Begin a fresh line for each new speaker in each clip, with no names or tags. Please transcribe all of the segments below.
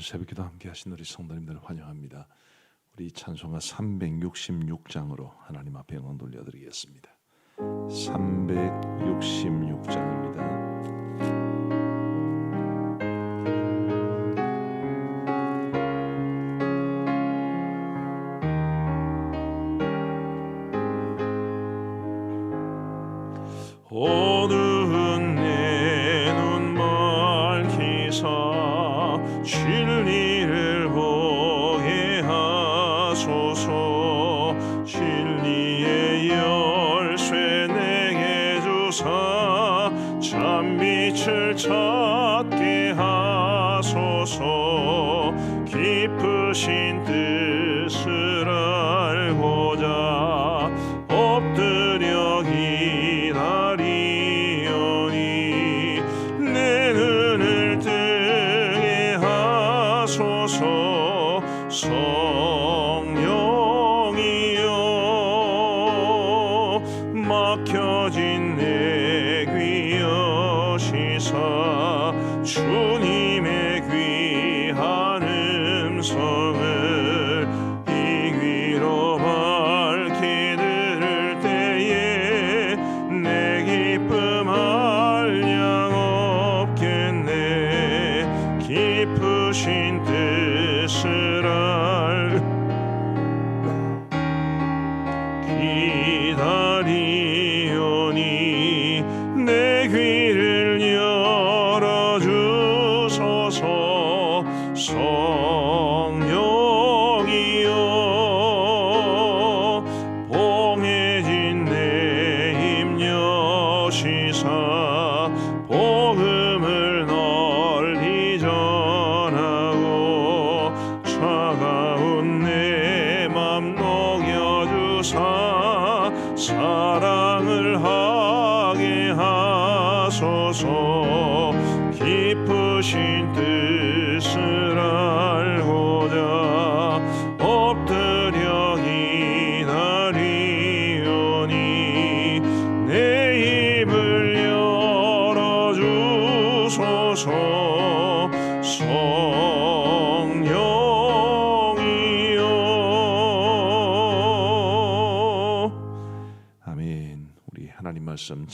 새벽기도 함께 하신 우리 성도님들 환영합니다. 우리 찬송가 366장으로 하나님 앞에 영광 돌려드리겠습니다. 366장입니다. 깊으신 뜻을 기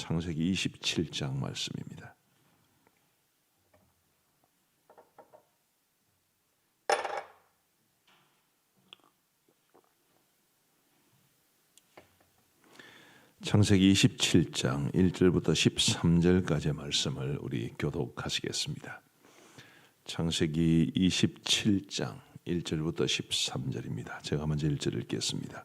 창세기 27장 말씀입니다. 창세기 27장 1절부터 13절까지의 말씀을 우리 교독하시겠습니다. 창세기 27장 1절부터 13절입니다. 제가 먼저 1절 읽겠습니다.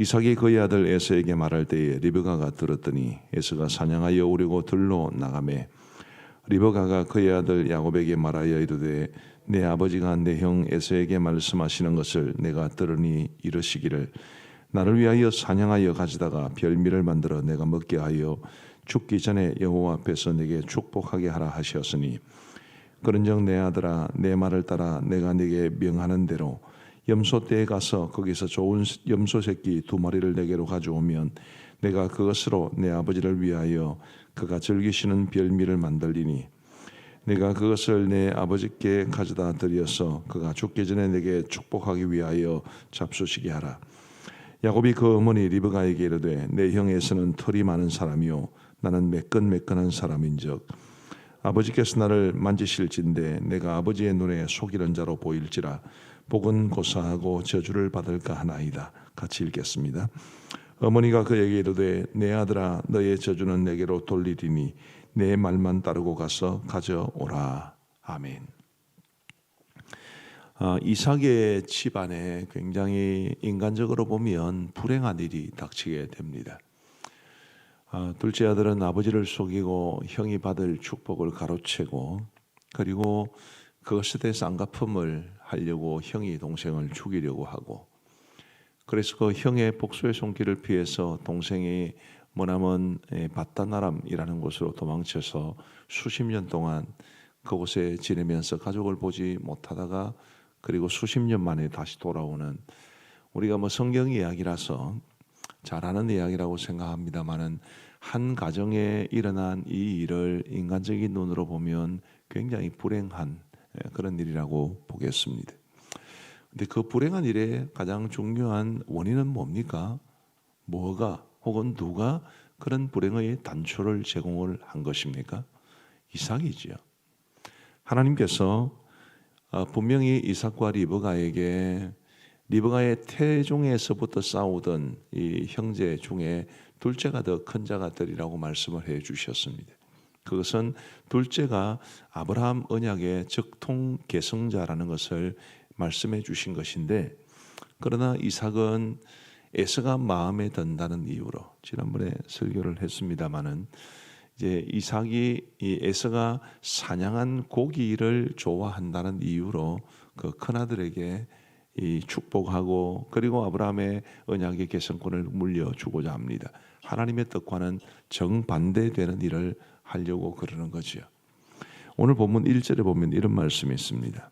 이삭이 그의 아들 에서에게 말할 때에 리브가가 들었더니 에서가 사냥하여 오려고 들로 나가매 리브가가 그의 아들 야곱에게 말하여 이르되 내 아버지가 내 형 에서에게 말씀하시는 것을 내가 들으니 이르시기를 나를 위하여 사냥하여 가져다가 별미를 만들어 내가 먹게 하여 죽기 전에 여호와 앞에서 내게 축복하게 하라 하셨으니 그런즉 내 아들아 내 말을 따라 내가 네게 명하는 대로 염소 떼에 가서 거기서 좋은 염소 새끼 두 마리를 내게로 가져오면 내가 그것으로 내 아버지를 위하여 그가 즐기시는 별미를 만들리니 내가 그것을 내 아버지께 가져다 드려서 그가 죽기 전에 내게 축복하기 위하여 잡수시게 하라. 야곱이 그 어머니 리브가에게 이르되 내 형에서는 털이 많은 사람이요 나는 매끈매끈한 사람인즉 아버지께서 나를 만지실진데 내가 아버지의 눈에 속이는 자로 보일지라 복은 고사하고 저주를 받을까 하나이다. 같이 읽겠습니다. 어머니가 그에게 이르되 내 아들아 너의 저주는 내게로 돌리리니 내 말만 따르고 가서 가져오라. 아멘. 아, 이삭의 집안에 굉장히 인간적으로 보면 불행한 일이 닥치게 됩니다. 아, 둘째 아들은 아버지를 속이고 형이 받을 축복을 가로채고 그리고 그것에 대해서 안 갚음을 하려고 형이 동생을 죽이려고 하고. 그래서 그 형의 복수의 손길을 피해서 동생이 머나먼 에, 바다나람이라는 곳으로 도망쳐서 수십 년 동안 그곳에 지내면서 가족을 보지 못하다가 그리고 수십 년 만에 다시 돌아오는 우리가 뭐 성경 이야기라서 잘 아는 이야기라고 생각합니다만은 한 가정에 일어난 이 일을 인간적인 눈으로 보면 굉장히 불행한 예, 그런 일이라고 보겠습니다. 근데 그 불행한 일의 가장 중요한 원인은 뭡니까? 뭐가 혹은 누가 그런 불행의 단초를 제공을 한 것입니까? 이삭이지요. 하나님께서 어, 분명히 이삭과 리브가에게 리브가의 태종에서부터 싸우던 이 형제 중에 둘째가 더 큰 자가 되리라고 말씀을 해 주셨습니다. 그것은 둘째가 아브라함 언약의 적통 계승자라는 것을 말씀해 주신 것인데 그러나 이삭은 에서가 마음에 든다는 이유로 지난번에 설교를 했습니다마는 이제 이삭이 이 에서가 사냥한 고기를 좋아한다는 이유로 그 큰아들에게 이 축복하고 그리고 아브라함의 언약의 계승권을 물려주고자 합니다. 하나님의 뜻과는 정반대되는 일을 하려고 그러는 거지요. 오늘 본문 1절에 보면 이런 말씀이 있습니다.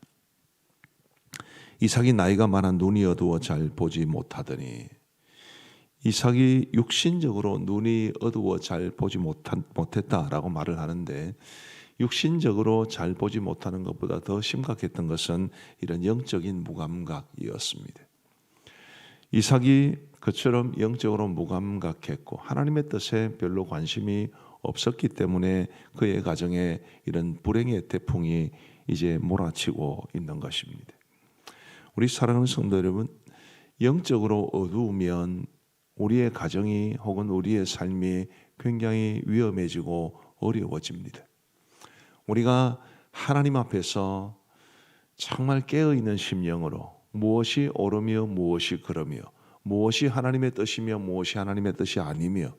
이삭이 나이가 많아 눈이 어두워 잘 보지 못하더니 이삭이 육신적으로 눈이 어두워 잘 보지 못한, 못했다라고 말을 하는데 육신적으로 잘 보지 못하는 것보다 더 심각했던 것은 이런 영적인 무감각이었습니다. 이삭이 그처럼 영적으로 무감각했고 하나님의 뜻에 별로 관심이 없었기 때문에 그의 가정에 이런 불행의 태풍이 이제 몰아치고 있는 것입니다. 우리 사랑하는 성도 여러분, 영적으로 어두우면 우리의 가정이 혹은 우리의 삶이 굉장히 위험해지고 어려워집니다. 우리가 하나님 앞에서 정말 깨어 있는 심령으로 무엇이 옳으며 무엇이 그러며 무엇이 하나님의 뜻이며 무엇이 하나님의 뜻이 아니며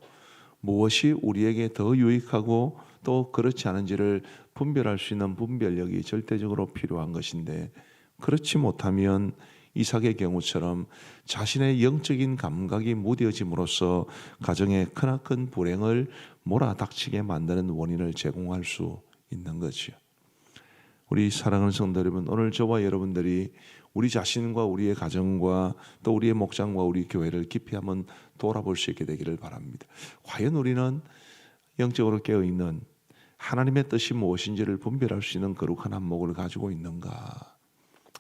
무엇이 우리에게 더 유익하고 또 그렇지 않은지를 분별할 수 있는 분별력이 절대적으로 필요한 것인데 그렇지 못하면 이삭의 경우처럼 자신의 영적인 감각이 무뎌짐으로써 가정에 크나큰 불행을 몰아닥치게 만드는 원인을 제공할 수 있는 거지요. 우리 사랑하는 성도 여러분, 오늘 저와 여러분들이 우리 자신과 우리의 가정과 또 우리의 목장과 우리 교회를 깊이 한번 돌아볼 수 있게 되기를 바랍니다. 과연 우리는 영적으로 깨어 있는 하나님의 뜻이 무엇인지를 분별할 수 있는 거룩한 안목을 가지고 있는가?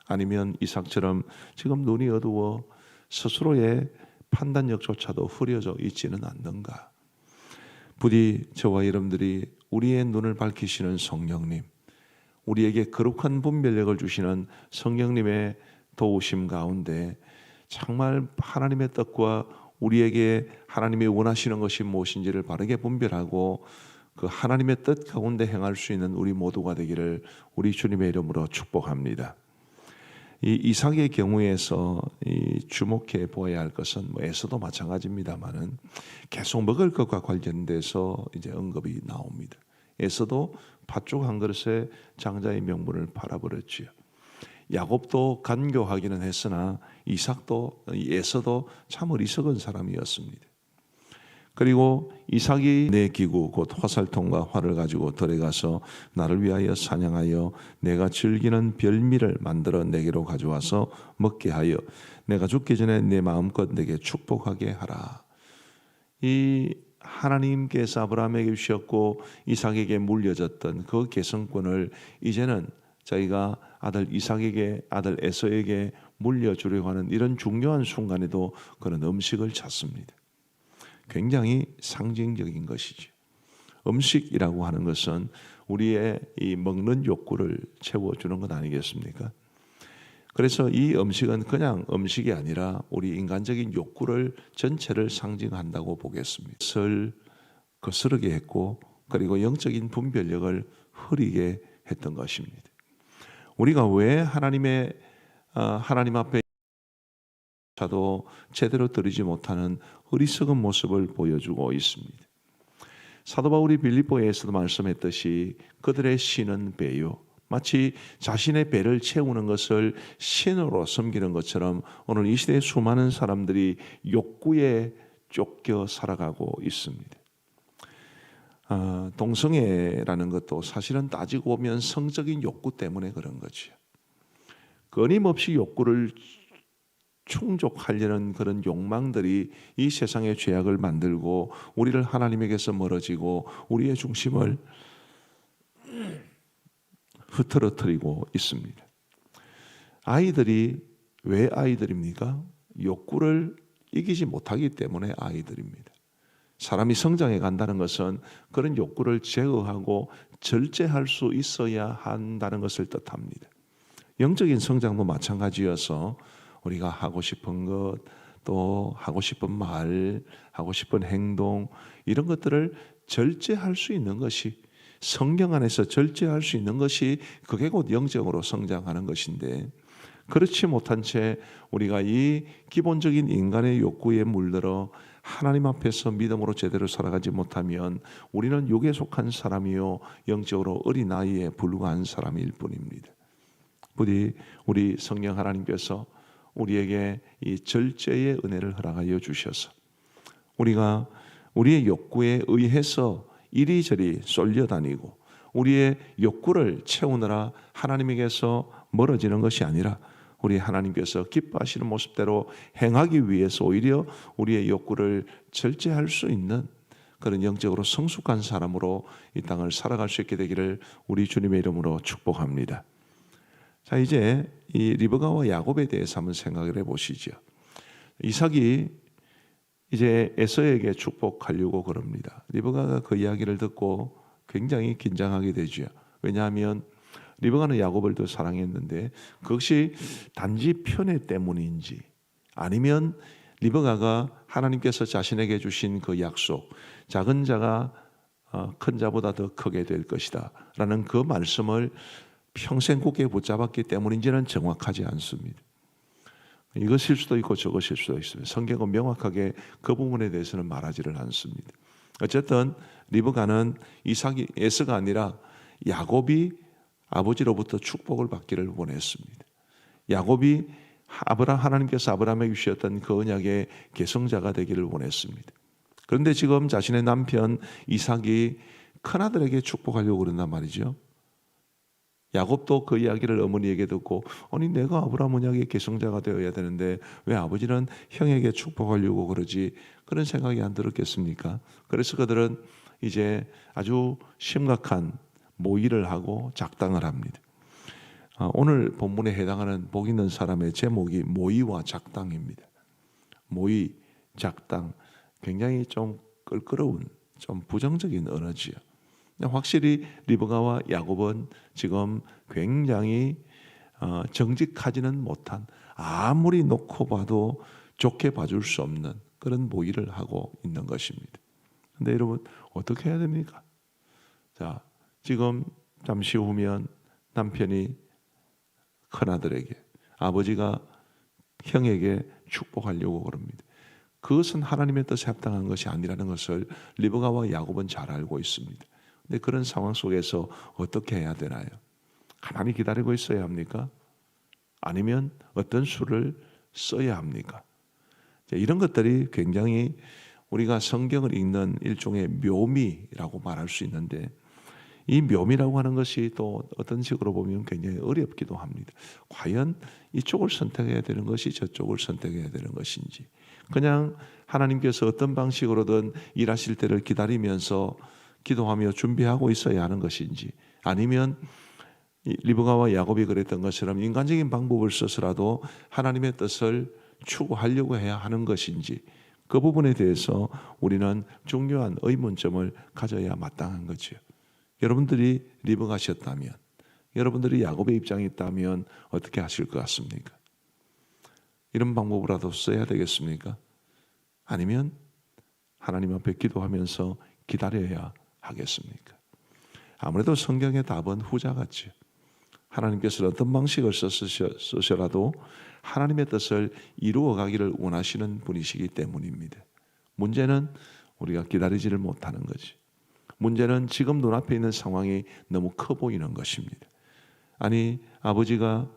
아니면 이삭처럼 지금 눈이 어두워 스스로의 판단력조차도 흐려져 있지는 않는가? 부디 저와 여러분들이 우리의 눈을 밝히시는 성령님, 우리에게 거룩한 분별력을 주시는 성령님의 도우심 가운데 정말 하나님의 뜻과 우리에게 하나님이 원하시는 것이 무엇인지를 바르게 분별하고 그 하나님의 뜻 가운데 행할 수 있는 우리 모두가 되기를 우리 주님의 이름으로 축복합니다. 이 이삭의 경우에서 이 주목해 보아야 할 것은 뭐 에서도 마찬가지입니다만은 계속 먹을 것과 관련돼서 이제 언급이 나옵니다. 에서도 팥죽 한 그릇에 장자의 명분을 팔아버렸지요. 야곱도 간교하기는 했으나 이삭도 에서도 참 어리석은 사람이었습니다. 그리고 이삭이 내 기구 곧 화살통과 활을 가지고 들에 가서 나를 위하여 사냥하여 내가 즐기는 별미를 만들어 내게로 가져와서 먹게 하여 내가 죽기 전에 내 마음껏 내게 축복하게 하라. 이 하나님께서 아브라함에게 주셨고 이삭에게 물려졌던 그 계승권을 이제는 저희가 아들 이삭에게 아들 에서에게 물려주려고 하는 이런 중요한 순간에도 그런 음식을 찾습니다. 굉장히 상징적인 것이죠. 음식이라고 하는 것은 우리의 이 먹는 욕구를 채워주는 것 아니겠습니까? 그래서 이 음식은 그냥 음식이 아니라 우리 인간적인 욕구를 전체를 상징한다고 보겠습니다. 설 거스르게 했고 그리고 영적인 분별력을 흐리게 했던 것입니다. 우리가 왜 하나님의 어, 하나님 앞에 자도 제대로 드리지 못하는 어리석은 모습을 보여주고 있습니다. 사도 바울이 빌립보에서도 말씀했듯이 그들의 신은 배요 마치 자신의 배를 채우는 것을 신으로 섬기는 것처럼 오늘 이 시대의 수많은 사람들이 욕구에 쫓겨 살아가고 있습니다. 아, 동성애라는 것도 사실은 따지고 보면 성적인 욕구 때문에 그런 거죠. 끊임없이 욕구를 충족하려는 그런 욕망들이 이 세상의 죄악을 만들고 우리를 하나님에게서 멀어지고 우리의 중심을 흐트러뜨리고 있습니다. 아이들이 왜 아이들입니까? 욕구를 이기지 못하기 때문에 아이들입니다. 사람이 성장해 간다는 것은 그런 욕구를 제어하고 절제할 수 있어야 한다는 것을 뜻합니다. 영적인 성장도 마찬가지여서 우리가 하고 싶은 것, 또 하고 싶은 말, 하고 싶은 행동 이런 것들을 절제할 수 있는 것이 성경 안에서 절제할 수 있는 것이 그게 곧 영적으로 성장하는 것인데 그렇지 못한 채 우리가 이 기본적인 인간의 욕구에 물들어 하나님 앞에서 믿음으로 제대로 살아가지 못하면 우리는 육에 속한 사람이요 영적으로 어린 아이에 불과한 사람일 뿐입니다. 부디 우리 성령 하나님께서 우리에게 이 절제의 은혜를 허락하여 주셔서 우리가 우리의 욕구에 의해서 이리저리 쏠려다니고 우리의 욕구를 채우느라 하나님에게서 멀어지는 것이 아니라 우리 하나님께서 기뻐하시는 모습대로 행하기 위해서 오히려 우리의 욕구를 절제할 수 있는 그런 영적으로 성숙한 사람으로 이 땅을 살아갈 수 있게 되기를 우리 주님의 이름으로 축복합니다. 자 이제 이 리브가와 야곱에 대해서 한번 생각을 해보시죠. 이삭이 이제 에서에게 축복하려고 그럽니다. 리브가가 그 이야기를 듣고 굉장히 긴장하게 되죠. 왜냐하면 리브가는 야곱을 더 사랑했는데 그것이 단지 편애 때문인지 아니면 리브가가 하나님께서 자신에게 주신 그 약속 작은 자가 어, 큰 자보다 더 크게 될 것이다 라는 그 말씀을 평생 굳게 붙잡았기 때문인지는 정확하지 않습니다. 이것일 수도 있고 저것일 수도 있습니다. 성경은 명확하게 그 부분에 대해서는 말하지를 않습니다. 어쨌든 리브가는 이삭이 에서가 아니라 야곱이 아버지로부터 축복을 받기를 원했습니다. 야곱이 아브라 하나님께서 아브라함에게 주셨던 그 언약의 계승자가 되기를 원했습니다. 그런데 지금 자신의 남편 이삭이 큰아들에게 축복하려고 그런단 말이죠. 야곱도 그 이야기를 어머니에게 듣고 아니 내가 아브라함 언약의 계승자가 되어야 되는데 왜 아버지는 형에게 축복하려고 그러지 그런 생각이 안 들었겠습니까? 그래서 그들은 이제 아주 심각한 모의를 하고 작당을 합니다. 아, 오늘 본문에 해당하는 복 있는 사람의 제목이 모의와 작당입니다. 모의, 작당 굉장히 좀 끌끄러운 좀 부정적인 언어지요. 확실히 리브가와 야곱은 지금 굉장히 어, 정직하지는 못한 아무리 놓고 봐도 좋게 봐줄 수 없는 그런 모의를 하고 있는 것입니다. 근데 여러분 어떻게 해야 됩니까? 자, 지금 잠시 후면 남편이 큰 아들에게 아버지가 형에게 축복하려고 그럽니다. 그것은 하나님의 뜻에 합당한 것이 아니라는 것을 리브가와 야곱은 잘 알고 있습니다. 근데 그런 상황 속에서 어떻게 해야 되나요? 가만히 기다리고 있어야 합니까? 아니면 어떤 수를 써야 합니까? 이런 것들이 굉장히 우리가 성경을 읽는 일종의 묘미라고 말할 수 있는데 이 묘미라고 하는 것이 또 어떤 식으로 보면 굉장히 어렵기도 합니다. 과연 이쪽을 선택해야 되는 것이 저쪽을 선택해야 되는 것인지 그냥 하나님께서 어떤 방식으로든 일하실 때를 기다리면서 기도하며 준비하고 있어야 하는 것인지 아니면 리브가와 야곱이 그랬던 것처럼 인간적인 방법을 써서라도 하나님의 뜻을 추구하려고 해야 하는 것인지 그 부분에 대해서 우리는 중요한 의문점을 가져야 마땅한 거죠. 여러분들이 리브가셨다면 여러분들이 야곱의 입장에 있다면 어떻게 하실 것 같습니까? 이런 방법이라도 써야 되겠습니까? 아니면 하나님 앞에 기도하면서 기다려야 하겠습니까? 아무래도 성경의 답은 후자 같죠. 하나님께서 어떤 방식을 쓰셔라도 하나님의 뜻을 이루어 가기를 원하시는 분이시기 때문입니다. 문제는 우리가 기다리지를 못하는 거지. 문제는 지금 눈앞에 있는 상황이 너무 커 보이는 것입니다. 아니 아버지가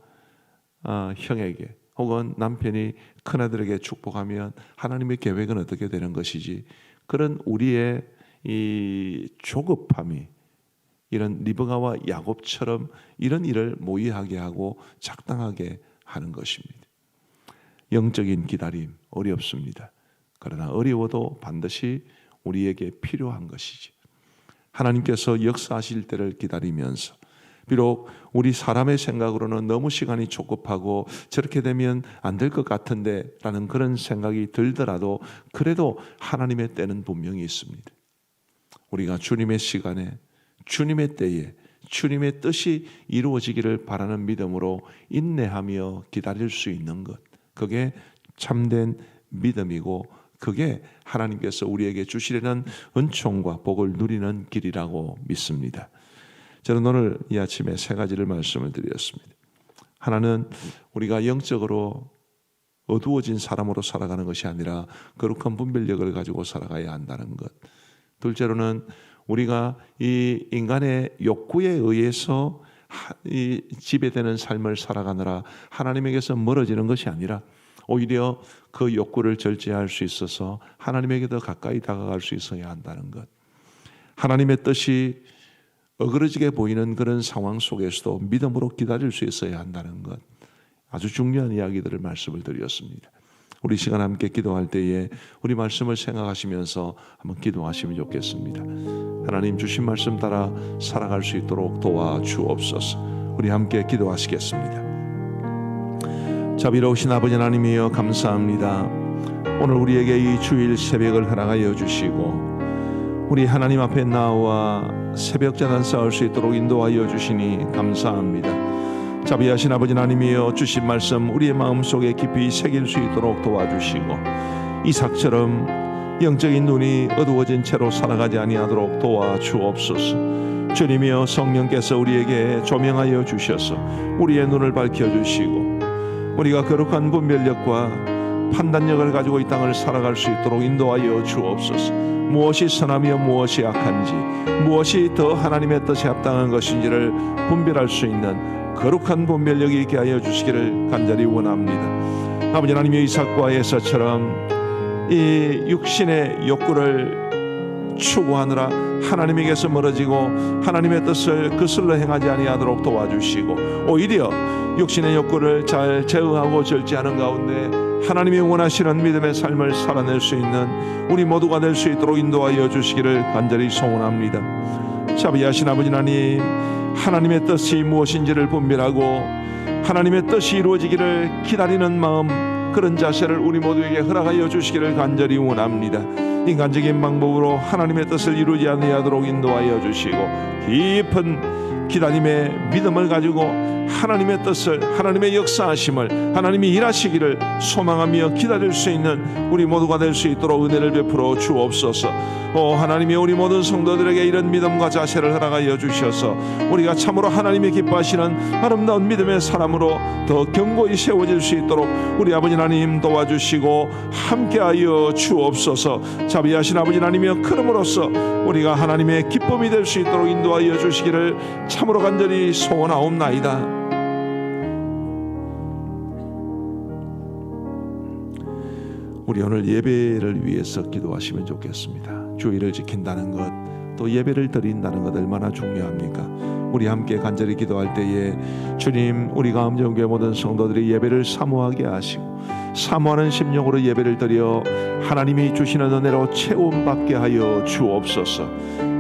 아, 형에게 혹은 남편이 큰아들에게 축복하면 하나님의 계획은 어떻게 되는 것이지 그런 우리의 이 조급함이 이런 리브가와 야곱처럼 이런 일을 모의하게 하고 작당하게 하는 것입니다. 영적인 기다림 어렵습니다. 그러나 어려워도 반드시 우리에게 필요한 것이지. 하나님께서 역사하실 때를 기다리면서 비록 우리 사람의 생각으로는 너무 시간이 조급하고 저렇게 되면 안 될 것 같은데 라는 그런 생각이 들더라도 그래도 하나님의 때는 분명히 있습니다. 우리가 주님의 시간에 주님의 때에 주님의 뜻이 이루어지기를 바라는 믿음으로 인내하며 기다릴 수 있는 것 그게 참된 믿음이고 그게 하나님께서 우리에게 주시려는 은총과 복을 누리는 길이라고 믿습니다. 저는 오늘 이 아침에 세 가지를 말씀을 드렸습니다. 하나는 우리가 영적으로 어두워진 사람으로 살아가는 것이 아니라 거룩한 분별력을 가지고 살아가야 한다는 것. 둘째로는 우리가 이 인간의 욕구에 의해서 이 지배되는 삶을 살아가느라 하나님에게서 멀어지는 것이 아니라 오히려 그 욕구를 절제할 수 있어서 하나님에게 더 가까이 다가갈 수 있어야 한다는 것. 하나님의 뜻이 어그러지게 보이는 그런 상황 속에서도 믿음으로 기다릴 수 있어야 한다는 것. 아주 중요한 이야기들을 말씀을 드렸습니다. 우리 시간 함께 기도할 때에 우리 말씀을 생각하시면서 한번 기도하시면 좋겠습니다. 하나님 주신 말씀 따라 살아갈 수 있도록 도와주옵소서. 우리 함께 기도하시겠습니다. 자비로우신 아버지 하나님이여 감사합니다. 오늘 우리에게 이 주일 새벽을 허락하여 주시고 우리 하나님 앞에 나와 새벽 재단 쌓을 수 있도록 인도하여 주시니 감사합니다. 자비하신 아버지 하나님이여 주신 말씀 우리의 마음속에 깊이 새길 수 있도록 도와주시고 이삭처럼 영적인 눈이 어두워진 채로 살아가지 아니하도록 도와주옵소서. 주님이여 성령께서 우리에게 조명하여 주셔서 우리의 눈을 밝혀 주시고 우리가 거룩한 분별력과 판단력을 가지고 이 땅을 살아갈 수 있도록 인도하여 주옵소서. 무엇이 선하며 무엇이 악한지, 무엇이 더 하나님의 뜻에 합당한 것인지를 분별할 수 있는 거룩한 분별력이 있게 하여 주시기를 간절히 원합니다. 아버지 하나님의 이삭과 에서처럼 이 육신의 욕구를 추구하느라 하나님에게서 멀어지고 하나님의 뜻을 그슬러 행하지 아니하도록 도와주시고 오히려 육신의 욕구를 잘 제어하고 절제하는 가운데 하나님이 원하시는 믿음의 삶을 살아낼 수 있는 우리 모두가 될 수 있도록 인도하여 주시기를 간절히 소원합니다. 자비하신 아버지 하나님 하나님의 뜻이 무엇인지를 분별하고 하나님의 뜻이 이루어지기를 기다리는 마음 그런 자세를 우리 모두에게 허락하여 주시기를 간절히 원합니다. 인간적인 방법으로 하나님의 뜻을 이루지 아니하도록 인도하여 주시고 깊은 기다림의 믿음을 가지고 하나님의 뜻을 하나님의 역사하심을 하나님이 일하시기를 소망하며 기다릴 수 있는 우리 모두가 될 수 있도록 은혜를 베풀어 주옵소서. 오 하나님이 우리 모든 성도들에게 이런 믿음과 자세를 허락하여 주셔서 우리가 참으로 하나님이 기뻐하시는 아름다운 믿음의 사람으로 더 견고히 세워질 수 있도록 우리 아버지 하나님 도와주시고 함께하여 주옵소서. 자비하신 아버지 하나님이여 그름으로써 우리가 하나님의 기쁨이 될 수 있도록 인도하여 주시기를 참 으로 간절히 소원하옵나이다. 우리 오늘 예배를 위해서 기도하시면 좋겠습니다. 주의를 지킨다는 것, 또 예배를 드린다는 것 얼마나 중요합니까? 우리 함께 간절히 기도할 때에 주님, 우리 가 암정교회 모든 성도들이 예배를 사모하게 하시고 사모하는 심령으로 예배를 드려 하나님이 주시는 은혜로 체험받게 하여 주옵소서.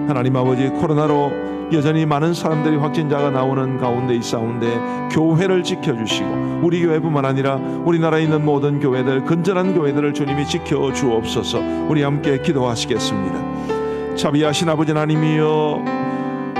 하나님 아버지 코로나로 여전히 많은 사람들이 확진자가 나오는 가운데 있사온데 교회를 지켜주시고 우리 교회뿐만 아니라 우리나라에 있는 모든 교회들 근전한 교회들을 주님이 지켜 주옵소서. 우리 함께 기도하시겠습니다. 자비하신 아버지 하나님이여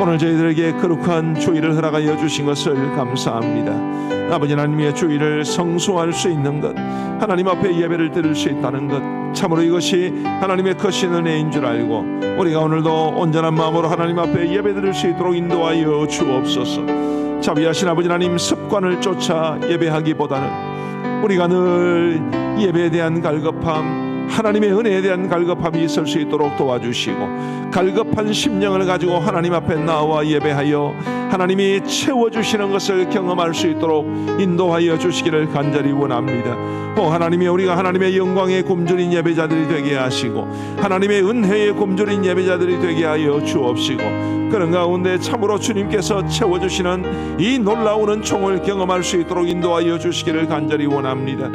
오늘 저희들에게 거룩한 주의를 허락하여 주신 것을 감사합니다. 아버지 하나님의 주의를 성수할 수 있는 것 하나님 앞에 예배를 드릴 수 있다는 것 참으로 이것이 하나님의 크신 은혜인 줄 알고 우리가 오늘도 온전한 마음으로 하나님 앞에 예배드릴 수 있도록 인도하여 주옵소서. 자비하신 아버지 하나님 습관을 쫓아 예배하기보다는 우리가 늘 예배에 대한 갈급함 하나님의 은혜에 대한 갈급함이 있을 수 있도록 도와주시고 갈급한 심령을 가지고 하나님 앞에 나와 예배하여 하나님이 채워주시는 것을 경험할 수 있도록 인도하여 주시기를 간절히 원합니다. 오 하나님이 우리가 하나님의 영광의 곰줄인 예배자들이 되게 하시고 하나님의 은혜의 곰줄인 예배자들이 되게 하여 주옵시고 그런 가운데 참으로 주님께서 채워주시는 이 놀라운 은총을 경험할 수 있도록 인도하여 주시기를 간절히 원합니다.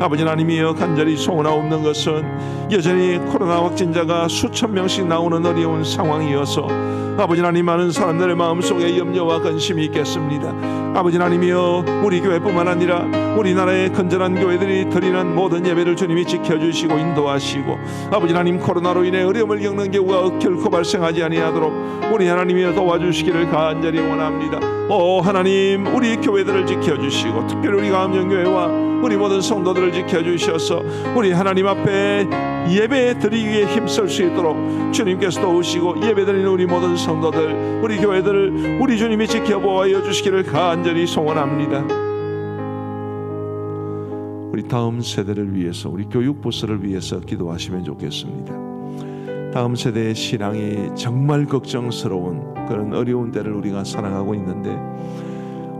아버지 하나님이여 간절히 소원하옵는 것은 여전히 코로나 확진자가 수천 명씩 나오는 어려운 상황이어서 아버지 하나님 많은 사람들의 마음속에 염려와 근심이 있겠습니다. 아버지 하나님이여 우리 교회뿐만 아니라 우리나라의 건전한 교회들이 드리는 모든 예배를 주님이 지켜주시고 인도하시고 아버지 하나님 코로나로 인해 어려움을 겪는 경우가 결코 발생하지 아니하도록 우리 하나님이여 도와주시기를 간절히 원합니다. 오 하나님 우리 교회들을 지켜주시고 특별히 우리 감정교회와 우리 모든 성도들을 지켜주셔서 우리 하나님 앞에 예배 드리기에 힘쓸 수 있도록 주님께서 도우시고 예배 드리는 우리 모든 성도들 우리 교회들을 우리 주님이 지켜보아 주시기를 간절히 소원합니다. 우리 다음 세대를 위해서 우리 교육 부서를 위해서 기도하시면 좋겠습니다. 다음 세대의 신앙이 정말 걱정스러운 그런 어려운 때를 우리가 살아가고 있는데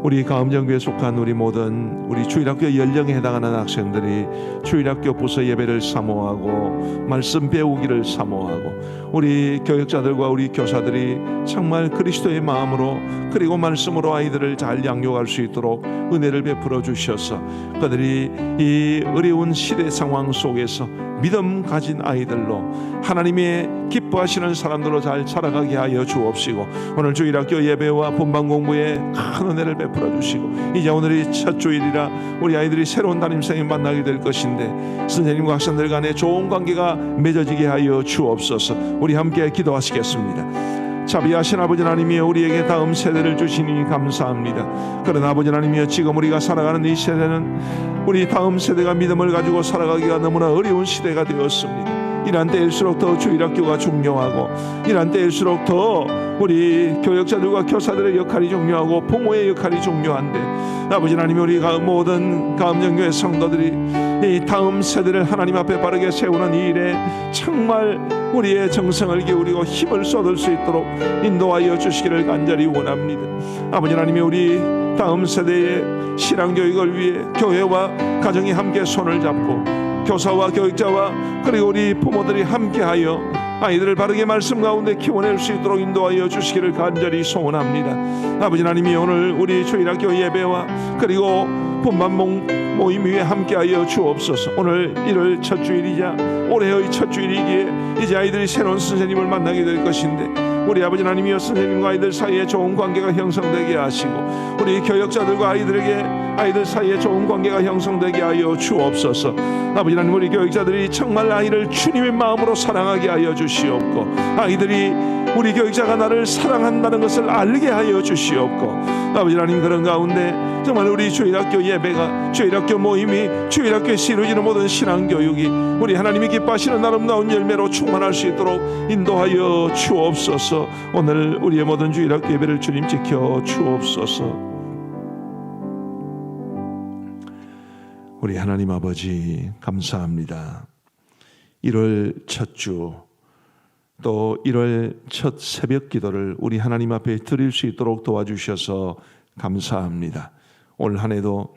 우리 가음정교에 속한 우리 모든 우리 주일학교 연령에 해당하는 학생들이 주일학교 부서 예배를 사모하고 말씀 배우기를 사모하고 우리 교육자들과 우리 교사들이 정말 그리스도의 마음으로 그리고 말씀으로 아이들을 잘 양육할 수 있도록 은혜를 베풀어 주셔서 그들이 이 어려운 시대 상황 속에서 믿음 가진 아이들로 하나님의 기뻐하시는 사람들로 잘 살아가게 하여 주옵시고 오늘 주일학교 예배와 본방 공부에 큰 은혜를 베풀어 주시고 이제 오늘이 첫 주일이라 우리 아이들이 새로운 담임생을 만나게 될 것인데 선생님과 학생들 간에 좋은 관계가 맺어지게 하여 주옵소서 우리 함께 기도하시겠습니다. 자비하신 아버지 하나님이여 우리에게 다음 세대를 주시니 감사합니다. 그러나 아버지 하나님이여 지금 우리가 살아가는 이 세대는 우리 다음 세대가 믿음을 가지고 살아가기가 너무나 어려운 시대가 되었습니다. 이런 때일수록 더 주일학교가 중요하고 이런 때일수록 더 우리 교역자들과 교사들의 역할이 중요하고 부모의 역할이 중요한데 아버지 하나님 우리가 모든 감정교회 성도들이 이 다음 세대를 하나님 앞에 바르게 세우는 이 일에 정말 우리의 정성을 기울이고 힘을 쏟을 수 있도록 인도하여 주시기를 간절히 원합니다. 아버지 하나님이 우리 다음 세대의 신앙 교육을 위해 교회와 가정이 함께 손을 잡고 교사와 교육자와 그리고 우리 부모들이 함께하여 아이들을 바르게 말씀 가운데 키워낼 수 있도록 인도하여 주시기를 간절히 소원합니다. 아버지 하나님이 오늘 우리 주일학교 예배와 그리고 본반 모임 위에 함께하여 주옵소서. 오늘 1월 첫 주일이자 올해의 첫 주일이기에 이제 아이들이 새로운 선생님을 만나게 될 것인데 우리 아버지 하나님이여 선생님과 아이들 사이에 좋은 관계가 형성되게 하시고 우리 교역자들과 아이들에게 아이들 사이에 좋은 관계가 형성되게 하여 주옵소서. 아버지 하나님 우리 교육자들이 정말 아이를 주님의 마음으로 사랑하게 하여 주시옵 고 아이들이 우리 교육자가 나를 사랑한다는 것을 알게 하여 주시옵고 아버지 하나님 그런 가운데 정말 우리 주일학교 예배가 주일학교 모임이 주일학교에 이루어지는 모든 신앙교육이 우리 하나님이 기뻐하시는 아름다운 열매로 충만할 수 있도록 인도하여 주옵소서. 오늘 우리의 모든 주일학교 예배를 주님 지켜 주옵소서. 우리 하나님 아버지 감사합니다. 1월 첫 주 또 1월 첫 새벽 기도를 우리 하나님 앞에 드릴 수 있도록 도와주셔서 감사합니다. 올 한 해도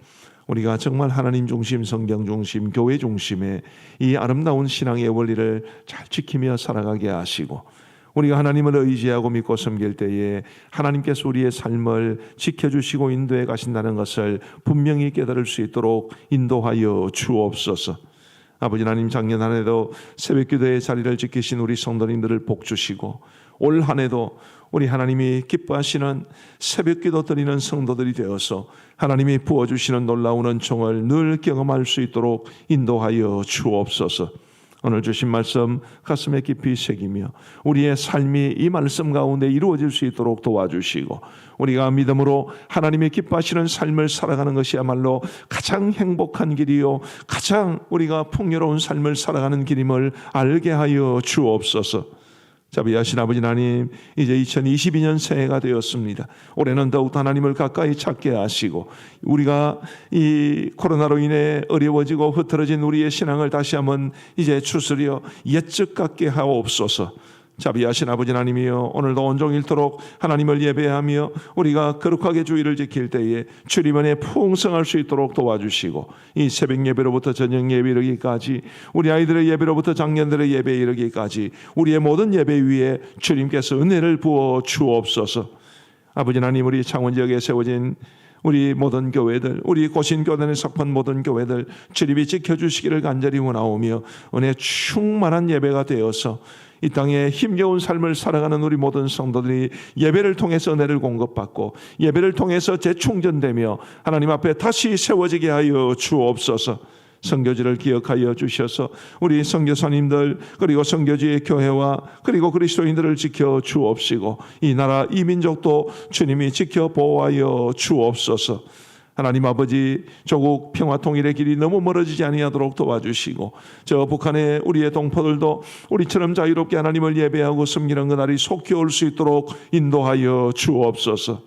우리가 정말 하나님 중심, 성경 중심, 교회 중심의 이 아름다운 신앙의 원리를 잘 지키며 살아가게 하시고 우리가 하나님을 의지하고 믿고 섬길 때에 하나님께서 우리의 삶을 지켜주시고 인도해 가신다는 것을 분명히 깨달을 수 있도록 인도하여 주옵소서. 아버지 하나님 작년 한 해도 새벽 기도의 자리를 지키신 우리 성도님들을 복 주시고 올 한 해도 우리 하나님이 기뻐하시는 새벽 기도 드리는 성도들이 되어서 하나님이 부어 주시는 놀라운 은총을 늘 경험할 수 있도록 인도하여 주옵소서. 오늘 주신 말씀 가슴에 깊이 새기며 우리의 삶이 이 말씀 가운데 이루어질 수 있도록 도와주시고 우리가 믿음으로 하나님의 기뻐하시는 삶을 살아가는 것이야말로 가장 행복한 길이요 가장 우리가 풍요로운 삶을 살아가는 길임을 알게 하여 주옵소서. 자비하신 아버지 하나님 이제 2022년 새해가 되었습니다. 올해는 더욱 하나님을 가까이 찾게 하시고 우리가 이 코로나로 인해 어려워지고 흐트러진 우리의 신앙을 다시 한번 이제 추스려 옛적 같게 하옵소서. 자비하신 아버지 하나님이여 오늘도 온종일토록 하나님을 예배하며 우리가 거룩하게 주의를 지킬 때에 주님은혜 풍성할 수 있도록 도와주시고 이 새벽 예배로부터 저녁 예배 이르기까지 우리 아이들의 예배로부터 장년들의 예배 이르기까지 우리의 모든 예배 위에 주님께서 은혜를 부어 주옵소서. 아버지 하나님 우리 창원 지역에 세워진 우리 모든 교회들, 우리 고신교단에 속한 모든 교회들 주님이 지켜주시기를 간절히 원하오며 은혜 충만한 예배가 되어서 이 땅에 힘겨운 삶을 살아가는 우리 모든 성도들이 예배를 통해서 은혜를 공급받고 예배를 통해서 재충전되며 하나님 앞에 다시 세워지게 하여 주옵소서. 성교지를 기억하여 주셔서 우리 성교사님들 그리고 성교지의 교회와 그리고 그리스도인들을 지켜 주옵시고 이 나라 이 민족도 주님이 지켜 보호하여 주옵소서. 하나님 아버지 조국 평화 통일의 길이 너무 멀어지지 아니하도록 도와주시고 저 북한의 우리의 동포들도 우리처럼 자유롭게 하나님을 예배하고 섬기는 그날이 속히 올 수 있도록 인도하여 주옵소서.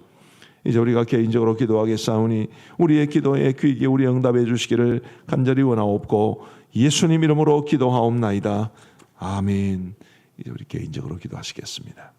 이제 우리가 개인적으로 기도하겠사오니 우리의 기도에 귀 기울여 우리 응답해 주시기를 간절히 원하옵고 예수님 이름으로 기도하옵나이다. 아멘. 이제 우리 개인적으로 기도하시겠습니다.